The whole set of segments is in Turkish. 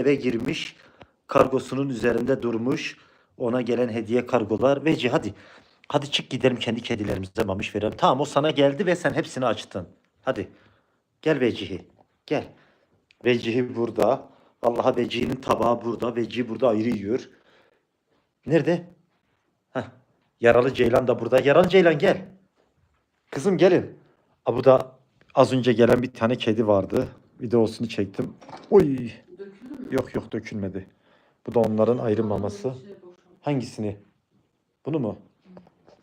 eve girmiş. Kargosunun üzerinde durmuş. Ona gelen hediye kargolar. Veci hadi. Hadi çık gidelim kendi kedilerimize mamış verelim. Tamam o sana geldi ve sen hepsini açtın. Hadi. Gel Vecihi. Gel. Vecihi burada. Allah'a Vecihi'nin tabağı burada. Vecihi burada ayrı yiyor. Nerede? Heh. Yaralı Ceylan da burada. Yaralı Ceylan gel. Kızım gelin. Aa, bu da az önce gelen bir tane kedi vardı. Videosunu çektim. Oy. Yok yok dökülmedi. Bu da onların ayrı maması. Boşaldı. Hangisini? Bunu mu?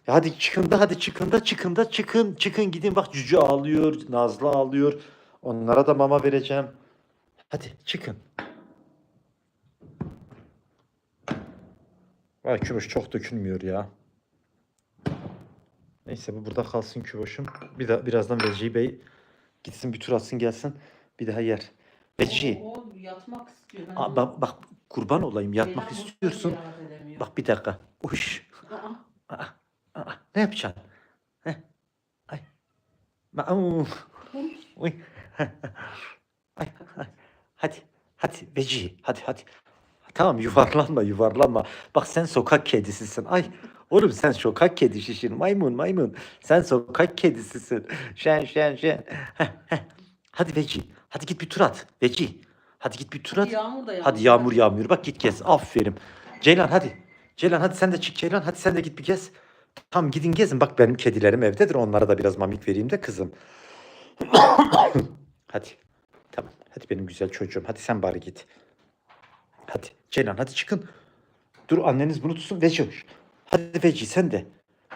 Ya hadi çıkın da hadi çıkın da çıkın da çıkın. Çıkın gidin bak Cücü ağlıyor. Nazlı ağlıyor. Onlara da mama vereceğim. Hadi çıkın. Vay küboş çok dökülmüyor ya. Neyse bu burada kalsın küboşum. Bir de birazdan Vecihi Bey gitsin bir tur atsın gelsin. Bir daha yer. Vecihi. Yatmak istiyor. Ben Aa, bak, bak kurban olayım yatmak bunu istiyorsun. edemiyor. Bak bir dakika. Uş. Aa, Aa, aa, ne yapacaksın? Heh. Ay. Ma au. Uy. Ay, ay. Hadi. Hadi Veci. Hadi hadi. Tamam yuvarlanma yuvarlanma. Bak sen sokak kedisisin. Ay oğlum sen sokak kedisisin. Maymun maymun. Sen sokak kedisisin. Şen şen şen. Heh, heh. Hadi Veci. Hadi git bir tur at. Veci. Hadi git bir tur at. Yağmur da yağmur. Hadi yağmur yağmıyor. Bak git gez. Aferin. Ceylan hadi. Ceylan hadi sen de çık Ceylan. Hadi sen de git bir gez. Tamam gidin gezin. Bak benim kedilerim evdedir. Onlara da biraz mamik vereyim de kızım. hadi. Tamam. Hadi benim güzel çocuğum. Hadi sen bari git. Hadi. Ceylan hadi çıkın. Dur anneniz bunu tutsun. Veci. Hadi Veci sen de.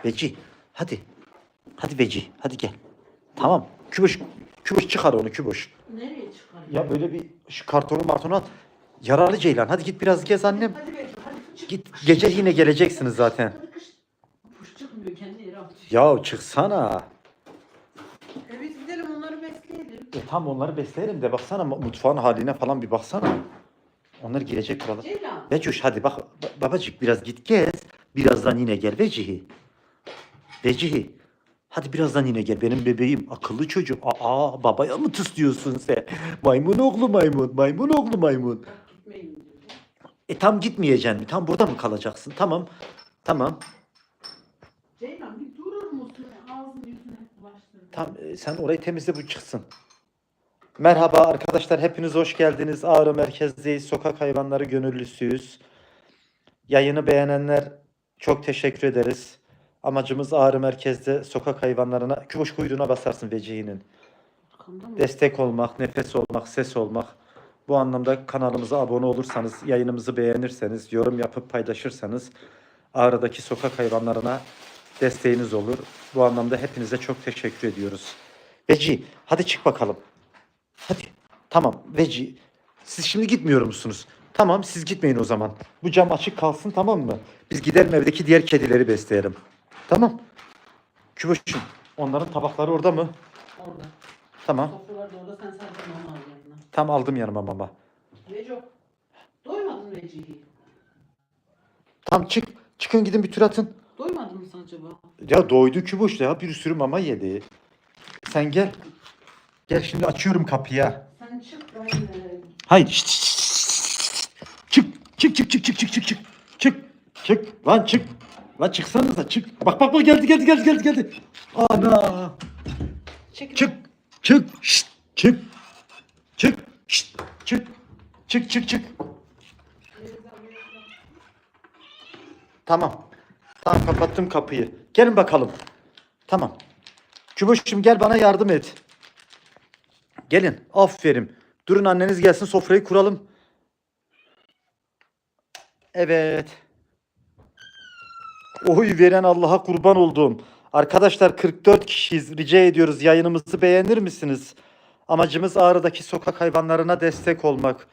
Veci. Hadi. Hadi Veci. Hadi gel. Tamam. Küboş. Küboş çıkar onu Küboş. Nereye çıkarıyor? Ya böyle bir şu kartonu martonu al. Yaralı Ceylan. Hadi git biraz gez annem. Hadi be, hadi çık. Git gece yine geleceksiniz zaten. Hadi kış. Kuş çıkmıyor kendi yere atıyor. Ya çıksana. E biz gidelim onları besleyelim. E tam onları besleyelim de baksana mu- mutfağın haline falan bir baksana. Onlar girecek buralar. Ceylan. Vecuş hadi bak ba- babacık biraz git gez. Birazdan yine gel Vecihi. Vecihi. Hadi birazdan yine gel benim bebeğim. Akıllı çocuğum. Aa babaya mı tıslıyorsun sen? Maymun oğlu maymun. Maymun oğlu maymun. E tam gitmeyeceksin mi? Tam burada mı kalacaksın? Tamam. Tamam. Ceylan bir durur musun? Ağzını yüzüne bulaştırdın. Tam e, sen orayı temizle bu çıksın. Merhaba arkadaşlar hepiniz hoş geldiniz. Ağrı merkezdeyiz. Sokak hayvanları gönüllüsüyüz. Yayını beğenenler çok teşekkür ederiz. Amacımız Ağrı merkezde sokak hayvanlarına küboş kuyruğuna basarsın mı? Destek olmak, nefes olmak, ses olmak. Bu anlamda kanalımıza abone olursanız, yayınımızı beğenirseniz, yorum yapıp paylaşırsanız Ağrı'daki sokak hayvanlarına desteğiniz olur. Bu anlamda hepinize çok teşekkür ediyoruz. Veci, hadi çık bakalım. Hadi. Tamam Veci. Siz şimdi gitmiyor musunuz? Tamam siz gitmeyin o zaman. Bu cam açık kalsın tamam mı? Biz gidelim evdeki diğer kedileri besleyelim. Tamam. Küboş'um onların tabakları orada mı? Orada. Tamam. Sofralar da orada sen sadece onu al yanına. Tam aldım yanıma mama. Veco. Doymadın Vecihi. Tam çık. Çıkın gidin bir tur atın. Doymadın mı sen acaba? Ya doydu küboş ya bir sürü mama yedi. Sen gel. Gel şimdi açıyorum kapıyı. Sen çık ben e, Hayır. şşt, şşt, şşt. Çık. Çık çık çık çık çık çık çık. Çık. Çık. Lan çık. Lan çıksanıza çık. Bak bak bak geldi geldi geldi geldi geldi. Ana. çekil. Çık. Çık. Şşt. Çık. Çık. Şşt. Çık. Çık çık çık. Tamam. Tamam kapattım kapıyı. Gelin bakalım. Tamam. Küboş'um gel bana yardım et. Gelin. Aferin. Durun anneniz gelsin sofrayı kuralım. Evet. Oy veren Allah'a kurban olduğum. Arkadaşlar 44 kişiyiz. Rica ediyoruz yayınımızı beğenir misiniz? Amacımız Ağrı'daki sokak hayvanlarına destek olmak.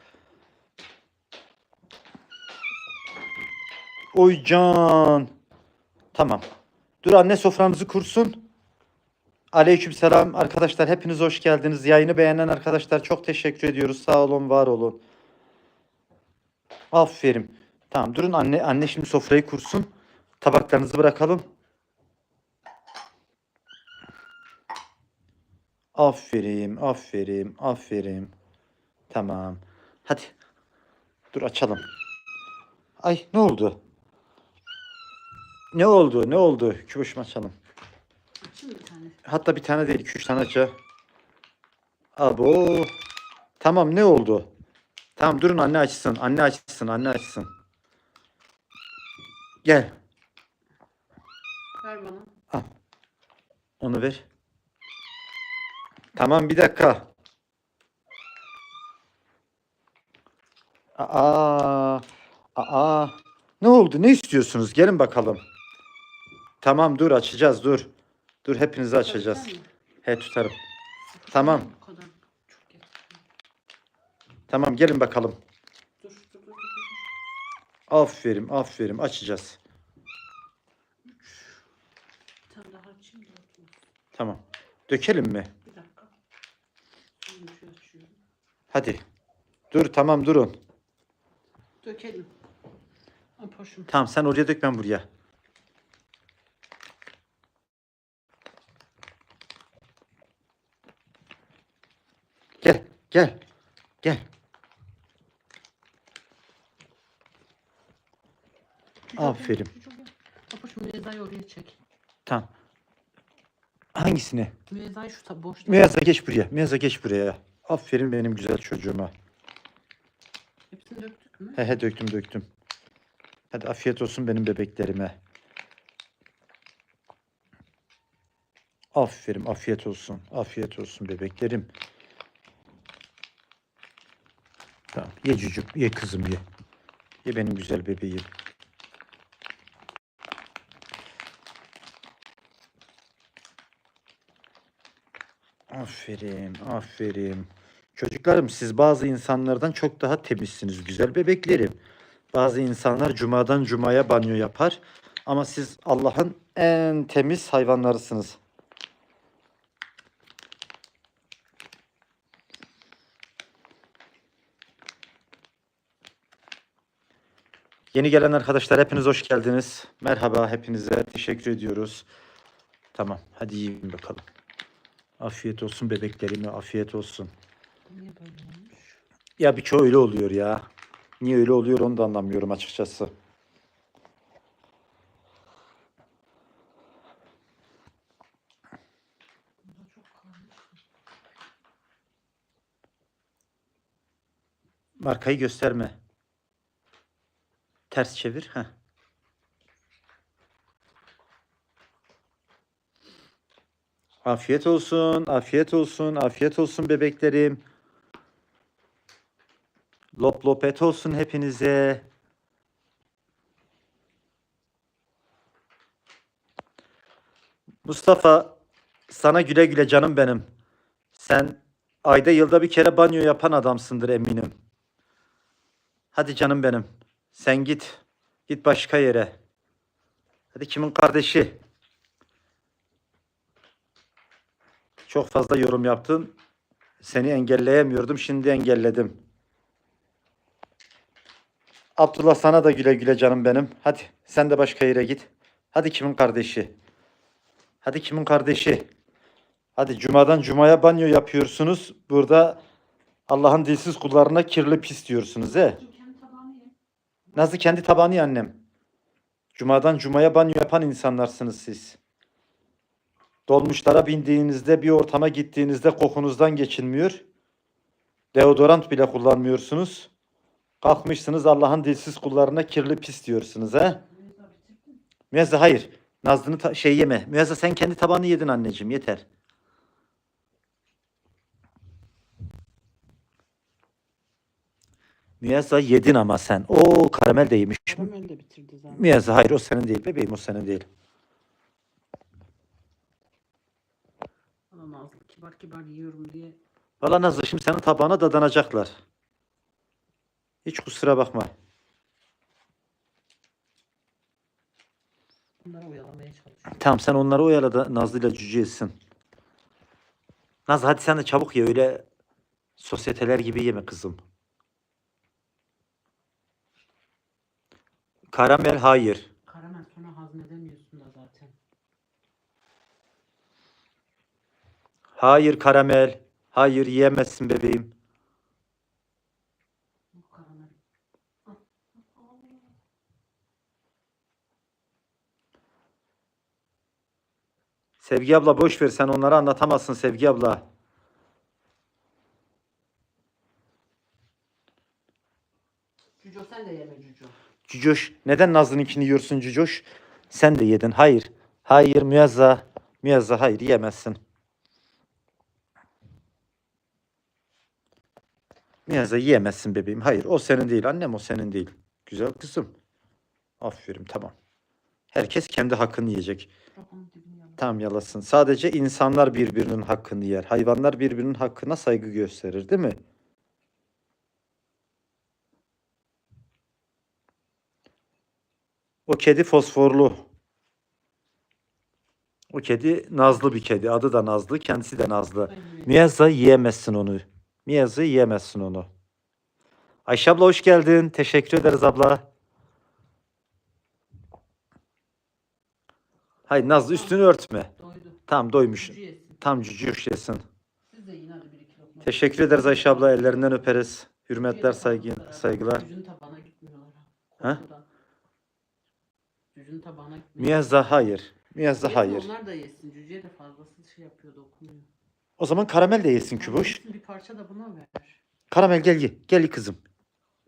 Oy can. Tamam. Dur anne soframızı kursun. Aleykümselam arkadaşlar hepiniz hoş geldiniz. Yayını beğenen arkadaşlar çok teşekkür ediyoruz. Sağ olun, var olun. Aferin. Tamam durun anne anne şimdi sofrayı kursun. Tabaklarınızı bırakalım. Aferin, aferin, aferin. Tamam. Hadi. Dur açalım. Ay ne oldu? Ne oldu? Ne oldu? Küboşum açalım. Bir tane. Hatta bir tane değil, iki üç tane aça. Abo. Tamam ne oldu? Tamam durun anne açsın. Anne açsın. Anne açsın. Gel. Ver bana. Al. Onu ver. Tamam bir dakika. Aa. Aa. Ne oldu? Ne istiyorsunuz? Gelin bakalım. Tamam dur açacağız dur. Dur hepinizi açacağız. He tutarım. Tamam. Tamam gelin bakalım. Aferin aferin açacağız. Bir tane daha açayım da atayım. Tamam. Dökelim mi? Bir dakika. Açıyorum. Hadi. Dur tamam durun. Dökelim. Apoşum. Tamam sen oraya dök ben buraya. Gel gel. Gel. Aferin. Apoşum Müezza'yı oraya çek. Tamam. Hangisini? Müezza'yı şu ta- boşta. Miyaza geç buraya. Miyaza geç buraya. Aferin benim güzel çocuğuma. Hepsini döktük mü? He he döktüm döktüm. Hadi afiyet olsun benim bebeklerime. Aferin afiyet olsun. Afiyet olsun bebeklerim. Tamam ye cücüm ye kızım ye. Ye benim güzel bebeğim. Aferin, aferin. Çocuklarım siz bazı insanlardan çok daha temizsiniz güzel bebeklerim. Bazı insanlar cumadan cumaya banyo yapar ama siz Allah'ın en temiz hayvanlarısınız. Yeni gelen arkadaşlar hepiniz hoş geldiniz. Merhaba hepinize teşekkür ediyoruz. Tamam hadi yiyin bakalım. Afiyet olsun bebeklerime afiyet olsun. Niye böyle olmuş? Ya birçoğu öyle oluyor ya. Niye öyle oluyor onu da anlamıyorum açıkçası. Markayı gösterme. Ters çevir. Heh. Afiyet olsun, afiyet olsun, afiyet olsun bebeklerim. Lop lop et olsun hepinize. Mustafa, sana güle güle canım benim. Sen ayda yılda bir kere banyo yapan adamsındır eminim. Hadi canım benim. Sen git. Git başka yere. Hadi kimin kardeşi? Çok fazla yorum yaptın. Seni engelleyemiyordum. Şimdi engelledim. Abdullah sana da güle güle canım benim. Hadi sen de başka yere git. Hadi kimin kardeşi? Hadi kimin kardeşi? Hadi cumadan cumaya banyo yapıyorsunuz. Burada Allah'ın dilsiz kullarına kirli pis diyorsunuz he. Nazlı kendi tabağını annem. Cumadan cumaya banyo yapan insanlarsınız siz. Dolmuşlara bindiğinizde bir ortama gittiğinizde kokunuzdan geçilmiyor. Deodorant bile kullanmıyorsunuz. Kalkmışsınız Allah'ın dilsiz kullarına kirli pis diyorsunuz he. Müezza hayır. Nazlı'nı şey yeme. Müezze sen kendi tabağını yedin anneciğim yeter. Müezze yedin ama sen. O karamel de yemiş. Karamel de bitirdi zaten. Müezze hayır o senin değil bebeğim o senin değil. Bana Nazlı kibar kibar yiyorum diye. Valla Nazlı şimdi senin tabağına dadanacaklar. Hiç kusura bakma. Bunları oyalamaya çalışıyorum. Tamam sen onları oyala da Nazlı ile cüce etsin. Nazlı hadi sen de çabuk ye öyle sosyeteler gibi yeme kızım. Karamel hayır. Hayır karamel. Hayır yiyemezsin bebeğim. Sevgi abla boş ver sen onları anlatamazsın Sevgi abla. Cücoş sen de yeme Cücoş. Cücoş neden Nazlı'nınkini yiyorsun Cücoş? Sen de yedin. Hayır. Hayır Müyazza. Müyazza hayır yemezsin. Müyazza yiyemezsin bebeğim. Hayır o senin değil. Annem o senin değil. Güzel kızım. Aferin tamam. Herkes kendi hakkını yiyecek. Tam yalasın. Sadece insanlar birbirinin hakkını yer. Hayvanlar birbirinin hakkına saygı gösterir, değil mi? O kedi fosforlu. O kedi nazlı bir kedi. Adı da Nazlı, kendisi de Nazlı. Ay, Miyazza yiyemezsin onu. Miyazza yiyemezsin onu. Ayşe abla hoş geldin. Teşekkür ederiz abla. Hayır Nazlı üstünü örtme. Doydu. Tamam doymuş. Cücü yesin. Tam cücü yaşasın. Siz de yiyin hadi bir iki lokma. Teşekkür ederiz Ayşe abla. Ellerinden öperiz. Hürmetler, saygı, saygılar. Tabağına gitmiyorlar. Ha? Cücüğün tabağına gitmiyor. Miyazza hayır. Miyazza Yesin, hayır. Onlar da yesin. Cücüye de fazlası şey yapıyor dokunuyor. O zaman karamel de yesin küboş. Bir parça da buna ver. Karamel gel gel. Gel kızım.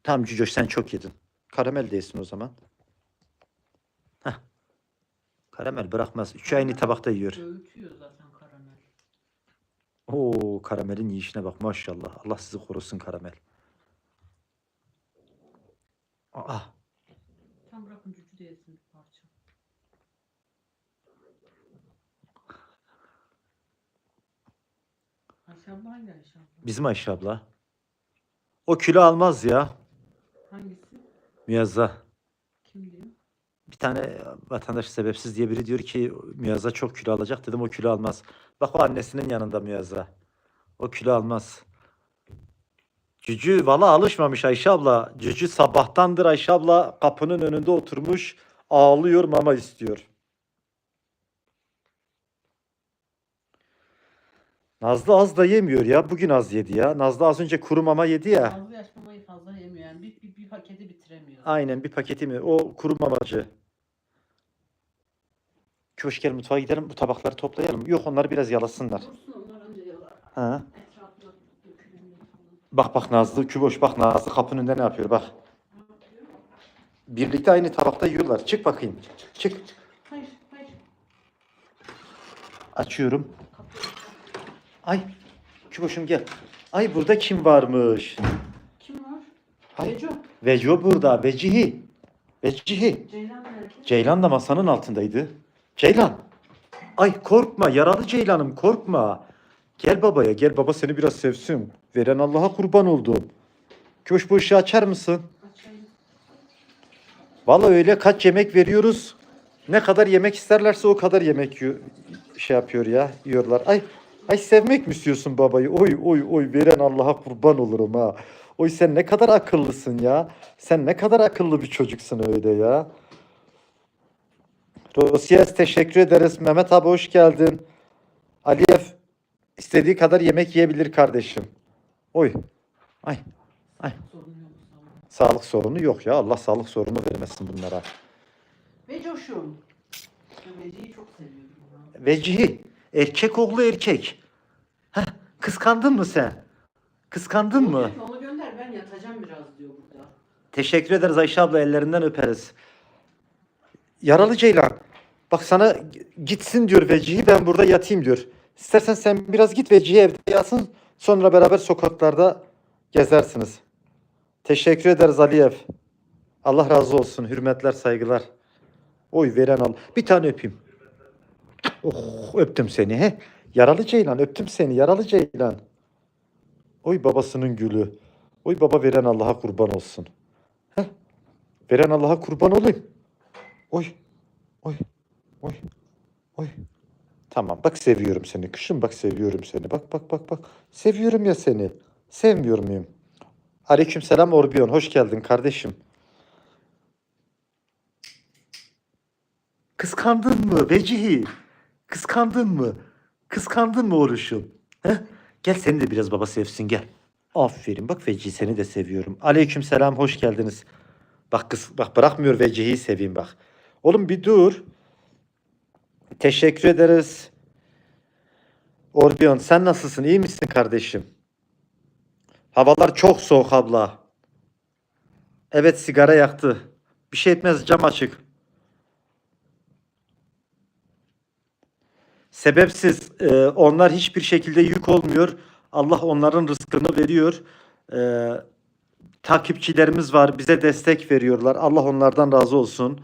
Tamam cücoş sen çok yedin. Karamel de yesin o zaman. Heh. Karamel bırakmaz. Üç aynı tabakta yiyor. Öğütüyor zaten karamel. Oo karamelin yiyişine bak maşallah. Allah sizi korusun karamel. Aa, Tam bırakın cücü de yesin bir parça. Ayşe abla hangi Ayşe abla? bizim Ayşe abla. O kilo almaz ya. Hangisi? Miyazza. Kim diyor? Bir tane vatandaş sebepsiz diye biri diyor ki Miyazza çok kilo alacak. Dedim o kilo almaz. Bak o annesinin yanında Miyazza. O kilo almaz. Cücü valla alışmamış Ayşe abla. Cücü sabahtandır Ayşe abla kapının önünde oturmuş ağlıyor mama istiyor. Nazlı az da yemiyor ya. Bugün az yedi ya. Nazlı az önce kuru mama yedi ya. Fazla yaş mamayı fazla yemiyor. Yani bir, bir, bir paketi bitiremiyor. Aynen bir paketi mi? O kuru mamacı. Köş gel mutfağa gidelim bu tabakları toplayalım. Yok onları biraz yalasınlar. Dursun onlar önce yalar. Ha. Etrafına dökülemiyor falan. Bak bak Nazlı, Küboş bak Nazlı kapının önünde ne yapıyor bak. Birlikte aynı tabakta yiyorlar. Çık bakayım. Çık. Hayır, hayır. Açıyorum. Ay. Küboş'um gel. Ay burada kim varmış? Kim var? Ay. Beco. Veco burada. Vecihi. Vecihi. Ceylan nerede? Ceylan da masanın altındaydı. Ceylan. Ay korkma yaralı Ceylan'ım korkma. Gel babaya gel baba seni biraz sevsin. Veren Allah'a kurban oldum. Köş bu ışığı açar mısın? Açayım. Vallahi öyle kaç yemek veriyoruz. Ne kadar yemek isterlerse o kadar yemek şey yapıyor ya yiyorlar. Ay ay sevmek mi istiyorsun babayı? Oy oy oy veren Allah'a kurban olurum ha. Oy sen ne kadar akıllısın ya. Sen ne kadar akıllı bir çocuksun öyle ya. Rosiyas teşekkür ederiz. Mehmet abi hoş geldin. Aliyev istediği kadar yemek yiyebilir kardeşim. Oy. Ay. Ay. Sağlık sorunu yok ya. Allah sağlık sorunu vermesin bunlara. Becoş'um. Ben Beci'yi çok seviyorum. Vecihi. Erkek oğlu erkek. Heh, kıskandın mı sen? Kıskandın mı? Diyor ki, Onu gönder ben yatacağım biraz diyor burada. Teşekkür ederiz Ayşe abla ellerinden öperiz. Yaralı Ceylan. Bak sana gitsin diyor Vecihi ben burada yatayım diyor. İstersen sen biraz git Vecihi evde yatsın. Sonra beraber sokaklarda gezersiniz. Teşekkür ederiz Aliyev. Allah razı olsun. Hürmetler, saygılar. Oy veren al. Bir tane öpeyim. Oh öptüm seni he. Yaralı Ceylan öptüm seni yaralı Ceylan. Oy babasının gülü. Oy baba veren Allah'a kurban olsun. Heh. Veren Allah'a kurban olayım. Oy. Oy. Oy. Oy. Tamam bak seviyorum seni. Kışım bak seviyorum seni. Bak bak bak bak. Seviyorum ya seni. Sevmiyor muyum? Aleyküm selam Orbion. Hoş geldin kardeşim. Kıskandın mı Becihi? Kıskandın mı? Kıskandın mı? Heh? Gel seni de biraz baba sevsin gel. Aferin bak Vecihi seni de seviyorum. Aleyküm selam hoş geldiniz. Bak kız bak bırakmıyor Vecihi'yi seveyim bak. Oğlum bir dur. Teşekkür ederiz. Orbion sen nasılsın? İyi misin kardeşim? Havalar çok soğuk abla. Evet sigara yaktı. Bir şey etmez cam açık. Sebepsiz e, onlar hiçbir şekilde yük olmuyor. Allah onların rızkını veriyor. E, takipçilerimiz var bize destek veriyorlar. Allah onlardan razı olsun.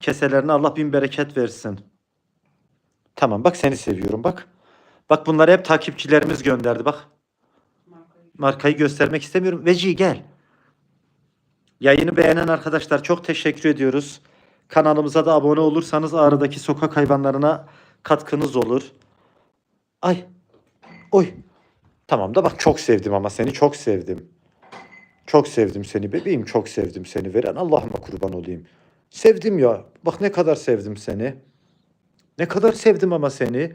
Keselerine Allah bin bereket versin. Tamam bak seni seviyorum bak. Bak bunları hep takipçilerimiz gönderdi bak. Markayı. Göstermek istemiyorum. Veci gel. Yayını beğenen arkadaşlar çok teşekkür ediyoruz. Kanalımıza da abone olursanız Ağrı'daki sokak hayvanlarına katkınız olur. Ay. Oy. Tamam da bak çok sevdim ama seni çok sevdim. Çok sevdim seni bebeğim çok sevdim seni veren Allah'ıma kurban olayım. Sevdim ya. Bak ne kadar sevdim seni. Ne kadar sevdim ama seni.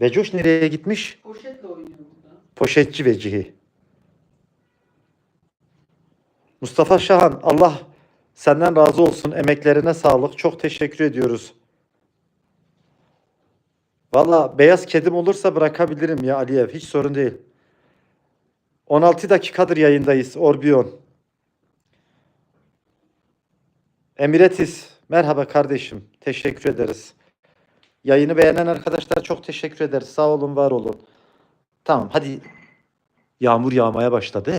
Vecoş nereye gitmiş? Poşetle oynuyor burada. Poşetçi vecihi. Mustafa Şahan Allah senden razı olsun. Emeklerine sağlık. Çok teşekkür ediyoruz. Valla beyaz kedim olursa bırakabilirim ya Aliyev. Hiç sorun değil. 16 dakikadır yayındayız. Orbion. Emiratis. Merhaba kardeşim. Teşekkür ederiz. Yayını beğenen arkadaşlar çok teşekkür ederiz. Sağ olun, var olun. Tamam hadi Yağmur yağmaya başladı.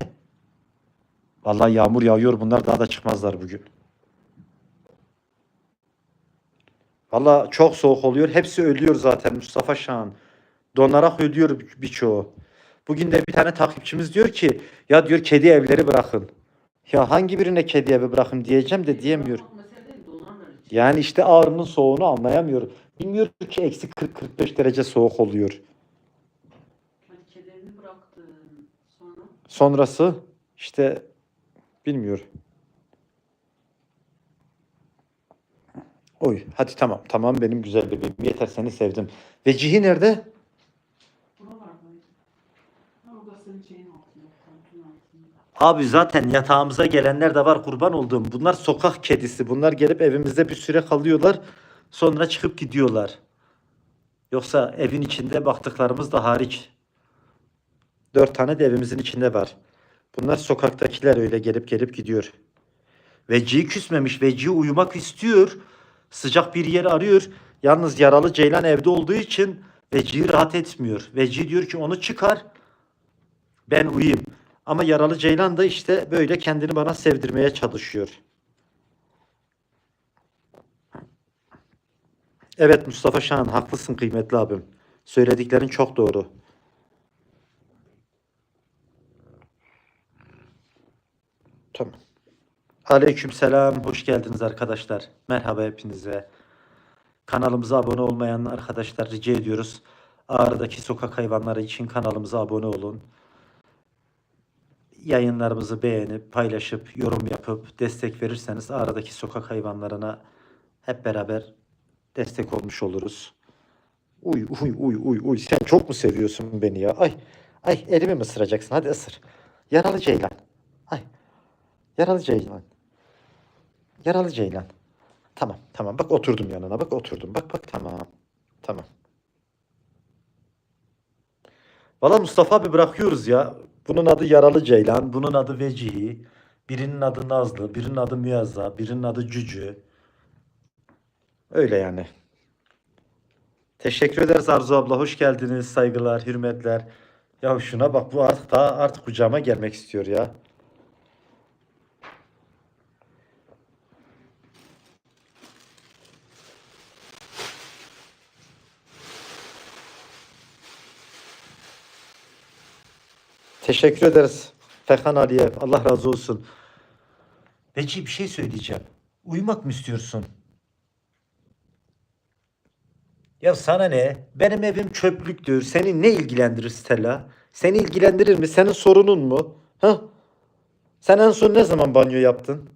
Vallahi yağmur yağıyor. Bunlar daha da çıkmazlar bugün. Vallahi çok soğuk oluyor. Hepsi ölüyor zaten Mustafa Şahan. Donarak ölüyor bir- birçoğu. Bugün de bir tane takipçimiz diyor ki ya diyor kedi evleri bırakın. Ya hangi birine kedi evi bırakın diyeceğim de diyemiyor. Yani işte ağrının soğuğunu anlayamıyor. Bilmiyor ki eksi 40-45 derece soğuk oluyor. Sonrası işte bilmiyor. Oy hadi tamam tamam benim güzel bebeğim yeter seni sevdim. Nerede? altında. Koltuğun altında. Abi zaten yatağımıza gelenler de var kurban olduğum. Bunlar sokak kedisi. Bunlar gelip evimizde bir süre kalıyorlar. Sonra çıkıp gidiyorlar. Yoksa evin içinde baktıklarımız da hariç. Dört tane de evimizin içinde var. Bunlar sokaktakiler öyle gelip gelip gidiyor. Vecihi küsmemiş. Vecihi uyumak istiyor. Sıcak bir yer arıyor. Yalnız yaralı Ceylan evde olduğu için Vecihi rahat etmiyor. Vecihi diyor ki onu çıkar. Ben uyuyayım. Ama yaralı Ceylan da işte böyle kendini bana sevdirmeye çalışıyor. Evet Mustafa Şahan haklısın kıymetli abim. Söylediklerin çok doğru. Tamam. Aleykümselam. Hoş geldiniz arkadaşlar. Merhaba hepinize. Kanalımıza abone olmayan arkadaşlar rica ediyoruz. Ağrı'daki sokak hayvanları için kanalımıza abone olun. Yayınlarımızı beğenip, paylaşıp, yorum yapıp destek verirseniz Ağrı'daki sokak hayvanlarına hep beraber destek olmuş oluruz. Uy uy uy uy uy sen çok mu seviyorsun beni ya? Ay ay elimi mi ısıracaksın? Hadi ısır. Yaralı ceylan. Ay yaralı ceylan. Yaralı ceylan. Tamam tamam bak oturdum yanına bak oturdum bak bak tamam. Tamam. Valla Mustafa abi bırakıyoruz ya. Bunun adı Yaralı Ceylan, bunun adı Vecihi. Birinin adı Nazlı, birinin adı Müyazza, birinin adı Cücü. Öyle yani. Teşekkür ederiz Arzu abla. Hoş geldiniz. Saygılar, hürmetler. Ya şuna bak bu artık daha artık kucağıma gelmek istiyor ya. Teşekkür ederiz. Fekan Aliyev. Allah razı olsun. Veci bir şey söyleyeceğim. Uyumak mı istiyorsun? Ya sana ne? Benim evim çöplüktür. Seni ne ilgilendirir Stella? Seni ilgilendirir mi? Senin sorunun mu? Ha? Sen en son ne zaman banyo yaptın?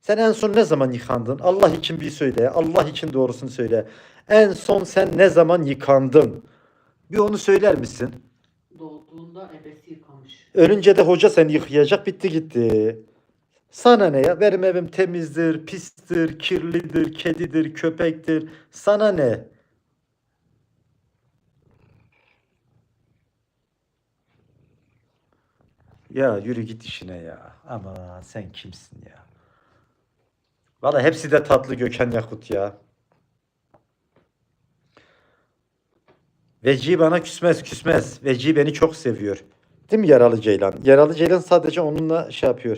Sen en son ne zaman yıkandın? Allah için bir söyle. Allah için doğrusunu söyle. En son sen ne zaman yıkandın? Bir onu söyler misin? Doğduğunda ebesi yıkamış. Ölünce de hoca seni yıkayacak bitti gitti. Sana ne ya? Benim evim temizdir, pistir, kirlidir, kedidir, köpektir. Sana ne? Ya yürü git işine ya. Ama sen kimsin ya? Valla hepsi de tatlı Gökhan Yakut ya. Veci bana küsmez küsmez. Veci beni çok seviyor. Değil mi Yaralı Ceylan? Yaralı Ceylan sadece onunla şey yapıyor.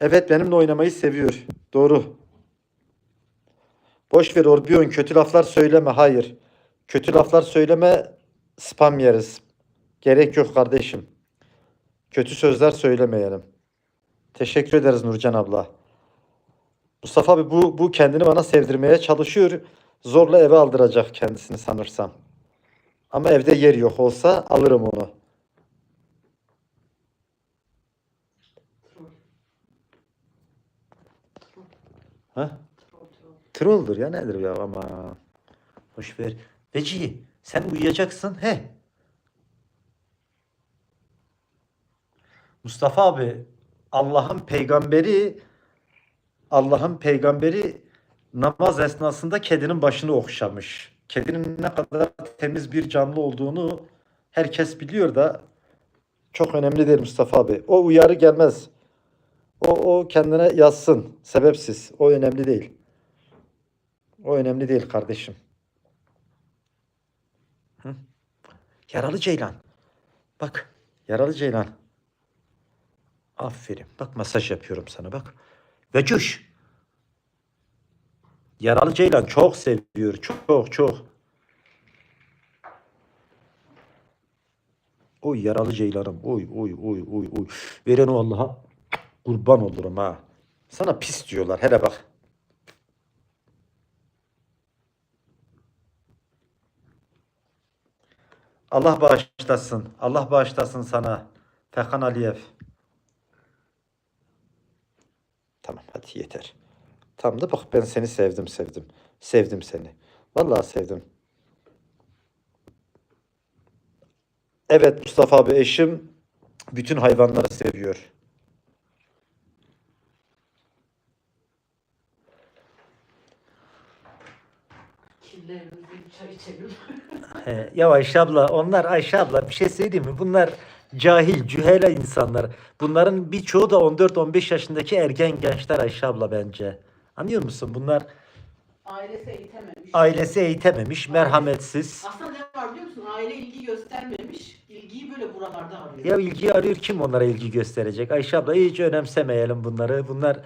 Evet benimle oynamayı seviyor. Doğru. Boş ver Orbion kötü laflar söyleme. Hayır. Kötü laflar söyleme spam yeriz. Gerek yok kardeşim. Kötü sözler söylemeyelim. Teşekkür ederiz Nurcan abla. Mustafa abi bu, bu kendini bana sevdirmeye çalışıyor. Zorla eve aldıracak kendisini sanırsam. Ama evde yer yok olsa alırım onu. Ha? Troll. Troll. Trolldur ya nedir ya ama. Boş ver. Veci sen uyuyacaksın. He. Mustafa abi Allah'ın peygamberi Allah'ın peygamberi namaz esnasında kedinin başını okşamış. Kedinin ne kadar temiz bir canlı olduğunu herkes biliyor da çok önemli değil Mustafa abi. O uyarı gelmez. O, o kendine yazsın. Sebepsiz. O önemli değil. O önemli değil kardeşim. Hı? Yaralı Ceylan. Bak. Yaralı Ceylan. Aferin. Bak masaj yapıyorum sana bak. Ve cuş. Yaralı Ceylan çok seviyor. Çok çok. Oy yaralı Ceylanım. Oy oy oy oy oy. Veren o Allah'a kurban olurum ha. Sana pis diyorlar. Hele bak. Allah bağışlasın. Allah bağışlasın sana. Fekan Aliyev. Tamam hadi yeter. Tamam da bak ben seni sevdim sevdim. Sevdim seni. Vallahi sevdim. Evet Mustafa abi eşim bütün hayvanları seviyor. He, ya Ayşe abla onlar Ayşe abla bir şey söyleyeyim mi? Bunlar cahil, cühela insanlar. Bunların birçoğu da 14-15 yaşındaki ergen gençler Ayşe abla bence. Anlıyor musun? Bunlar Ailesi eğitememiş. ailesi eğitememiş, merhametsiz. Aslında ne var biliyor musun? Aile ilgi göstermemiş. İlgiyi böyle buralarda arıyor. Ya ilgi arıyor kim onlara ilgi gösterecek? Ayşe abla hiç önemsemeyelim bunları. Bunlar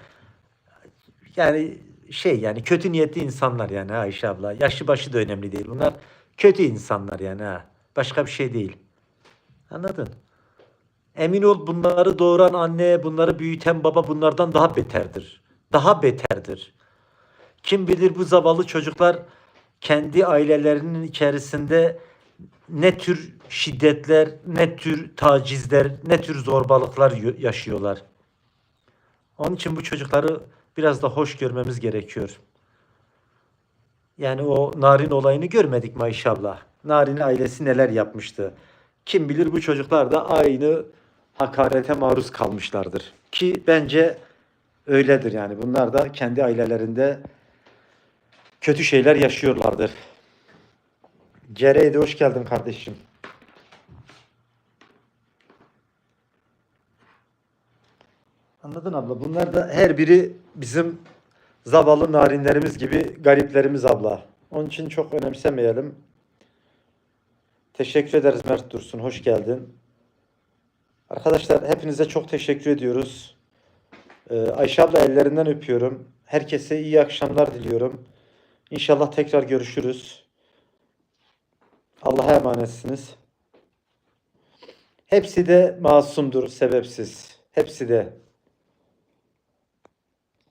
yani şey yani kötü niyetli insanlar yani ha Ayşe abla. Yaşı başı da önemli değil. Bunlar kötü insanlar yani ha. Başka bir şey değil. Anladın? Emin ol bunları doğuran anne, bunları büyüten baba bunlardan daha beterdir. Daha beterdir. Kim bilir bu zavallı çocuklar kendi ailelerinin içerisinde ne tür şiddetler, ne tür tacizler, ne tür zorbalıklar yo- yaşıyorlar. Onun için bu çocukları biraz da hoş görmemiz gerekiyor. Yani o Narin olayını görmedik mi Ayşe? Narin ailesi neler yapmıştı? Kim bilir bu çocuklar da aynı hakarete maruz kalmışlardır. Ki bence öyledir yani. Bunlar da kendi ailelerinde kötü şeyler yaşıyorlardır. Cere'ye hoş geldin kardeşim. Anladın abla. Bunlar da her biri bizim zavallı narinlerimiz gibi gariplerimiz abla. Onun için çok önemsemeyelim. Teşekkür ederiz Mert Dursun. Hoş geldin. Arkadaşlar hepinize çok teşekkür ediyoruz. Ee, Ayşe abla ellerinden öpüyorum. Herkese iyi akşamlar diliyorum. İnşallah tekrar görüşürüz. Allah'a emanetsiniz. Hepsi de masumdur, sebepsiz. Hepsi de.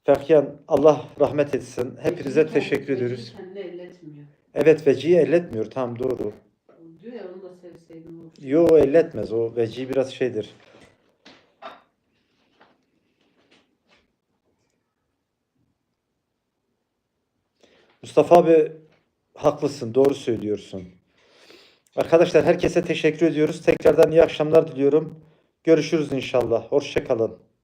Ferhan Allah rahmet etsin. Hepinize teşekkür ediyoruz. Kendini elletmiyor. Evet Veci'yi elletmiyor. Tam doğru. Diyor ya onu da sevseydim. Yo elletmez. O Veci biraz şeydir. Mustafa abi haklısın. Doğru söylüyorsun. Arkadaşlar herkese teşekkür ediyoruz. Tekrardan iyi akşamlar diliyorum. Görüşürüz inşallah. Hoşça kalın.